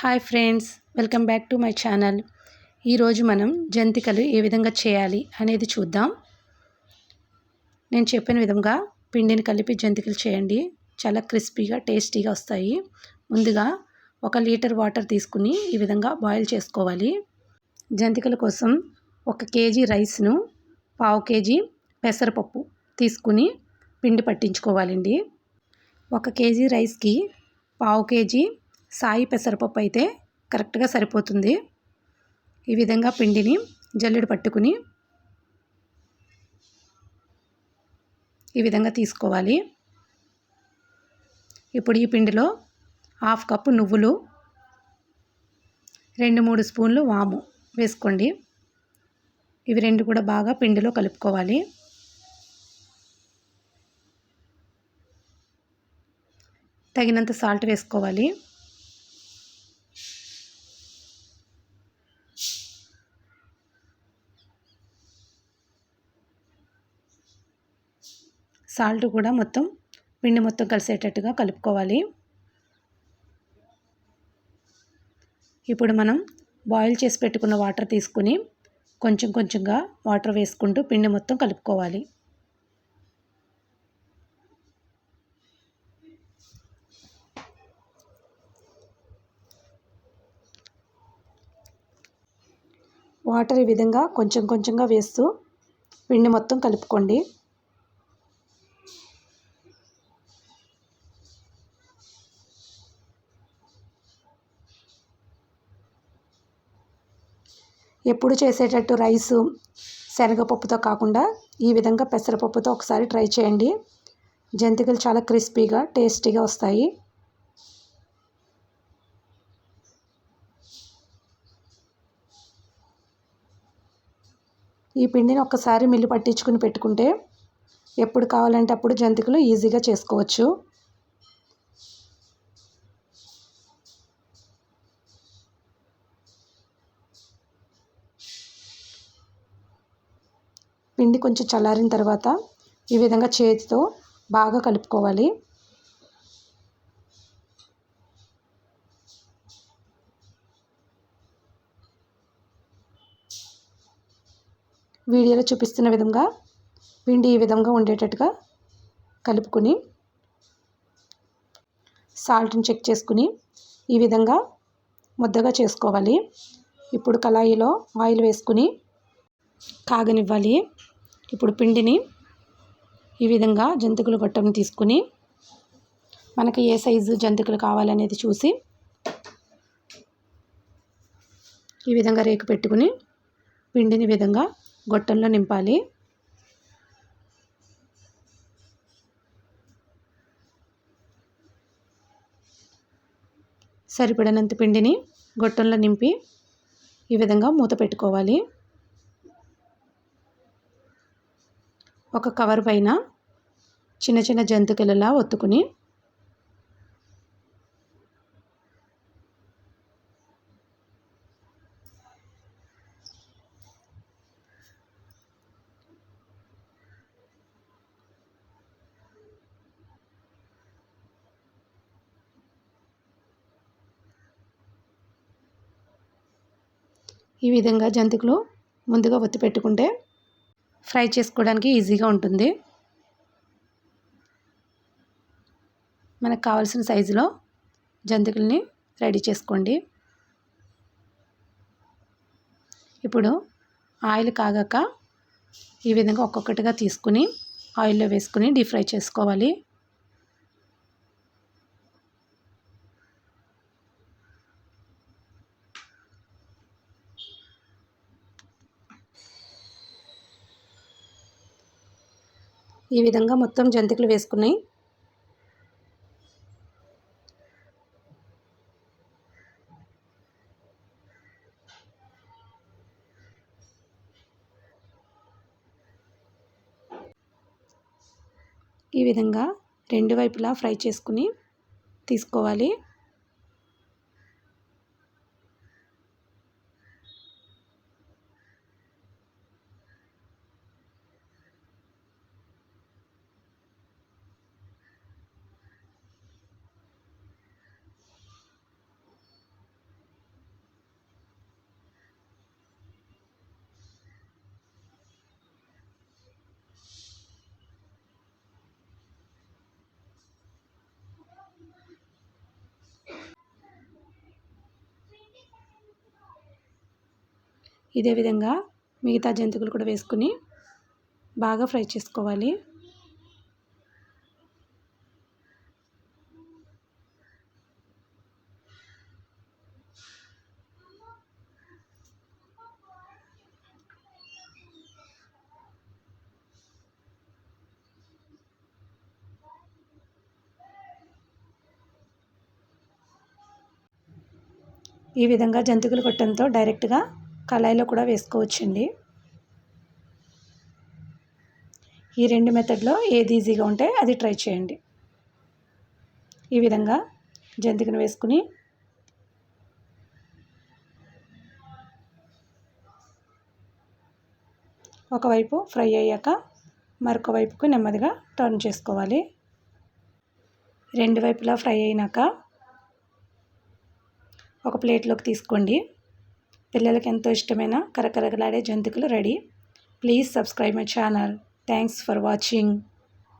Hi friends welcome back to my channel. ఈరోజు మనం జంతికలు ఏ విధంగా చేయాలి అనేది చూద్దాం. నేను చెప్పిన విధంగా పిండిని కలిపి జంతికలు చేయండి. చాలా క్రిస్పీగా టేస్టీగా వస్తాయి. ముందుగా ఒక లీటర్ వాటర్ తీసుకుని ఈ విధంగా బాయిల్ చేసుకోవాలి. జంతికల కోసం ఒక కేజీ రైస్ను పావు కేజీ పెసరపప్పు తీసుకుని పిండి పట్టించుకోవాలండి. ఒక కేజీ రైస్కి పావు కేజీ సాయి పెసరపప్పు అయితే కరెక్ట్గా సరిపోతుంది. ఈ విధంగా పిండిని జల్లెడు పట్టుకుని ఈ విధంగా తీసుకోవాలి. ఇప్పుడు ఈ పిండిలో హాఫ్ కప్పు నువ్వులు రెండు మూడు స్పూన్లు వాము వేసుకోండి. ఇవి రెండు కూడా బాగా పిండిలో కలుపుకోవాలి. తగినంత సాల్ట్ వేసుకోవాలి. సాల్ట్ కూడా మొత్తం పిండి మొత్తం కలిసేటట్టుగా కలుపుకోవాలి. ఇప్పుడు మనం బాయిల్ చేసి పెట్టుకున్న వాటర్ తీసుకుని కొంచెం కొంచెంగా వాటర్ వేసుకుంటూ పిండి మొత్తం కలుపుకోవాలి. వాటర్ ఈ విధంగా కొంచెం కొంచెంగా వేస్తూ పిండి మొత్తం కలుపుకోండి. ఎప్పుడు చేసేటట్టు రైసు శనగపప్పుతో కాకుండా ఈ విధంగా పెసరపప్పుతో ఒకసారి ట్రై చేయండి. జంతికలు చాలా క్రిస్పీగా టేస్టీగా వస్తాయి. ఈ పిండిని ఒక్కసారి మిల్లు పట్టించుకుని పెట్టుకుంటే ఎప్పుడు కావాలంటే అప్పుడు జంతికలు ఈజీగా చేసుకోవచ్చు. పిండి కొంచెం చల్లారిన తర్వాత ఈ విధంగా చేతితో బాగా కలుపుకోవాలి. వీడియోలో చూపిస్తున్న విధంగా పిండి ఈ విధంగా ఉండేటట్టుగా కలుపుకొని సాల్ట్ని చెక్ చేసుకుని ఈ విధంగా ముద్దగా చేసుకోవాలి. ఇప్పుడు కళాయిలో ఆయిల్ వేసుకుని కాగనివ్వాలి. ఇప్పుడు పిండిని ఈ విధంగా జంతికలు గొట్టం తీసుకుని మనకి ఏ సైజు జంతికలు కావాలనేది చూసి ఈ విధంగా రేకు పెట్టుకుని పిండిని విధంగా గొట్టంలో నింపాలి. సరిపడినంత పిండిని గొట్టంలో నింపి ఈ విధంగా మూత పెట్టుకోవాలి. ఒక కవర్ పైన చిన్న చిన్న జంతికలలా ఒత్తుకుని ఈ విధంగా జంతికలు ముందుగా ఒత్తి పెట్టుకుంటే ఫ్రై చేసుకోవడానికి ఈజీగా ఉంటుంది. మనకు కావాల్సిన సైజులో జంతికల్ని రెడీ చేసుకోండి. ఇప్పుడు ఆయిల్ కాగాక ఈ విధంగా ఒక్కొక్కటిగా తీసుకుని ఆయిల్లో వేసుకుని డీప్ ఫ్రై చేసుకోవాలి. ఈ విధంగా మొత్తం జంతికలు వేసుకున్నాయి. ఈ విధంగా రెండు వైపులా ఫ్రై చేసుకుని తీసుకోవాలి. ఇదే విధంగా మిగతా జంతికలు కూడా వేసుకుని బాగా ఫ్రై చేసుకోవాలి. ఈ విధంగా జంతికలు కొట్టడంతో డైరెక్ట్గా కళాయిలో కూడా వేసుకోవచ్చండి. ఈ రెండు మెథడ్లో ఏది ఈజీగా ఉంటే అది ట్రై చేయండి. ఈ విధంగా జంతికను వేసుకుని ఒకవైపు ఫ్రై అయ్యాక మరొక వైపుకు నెమ్మదిగా టర్న్ చేసుకోవాలి. రెండు వైపులా ఫ్రై అయినాక ఒక ప్లేట్లోకి తీసుకోండి. పిల్లలకి ఎంతో ఇష్టమైన కరకరగలాడే జంతికలు ready. Please subscribe my channel. Thanks for watching.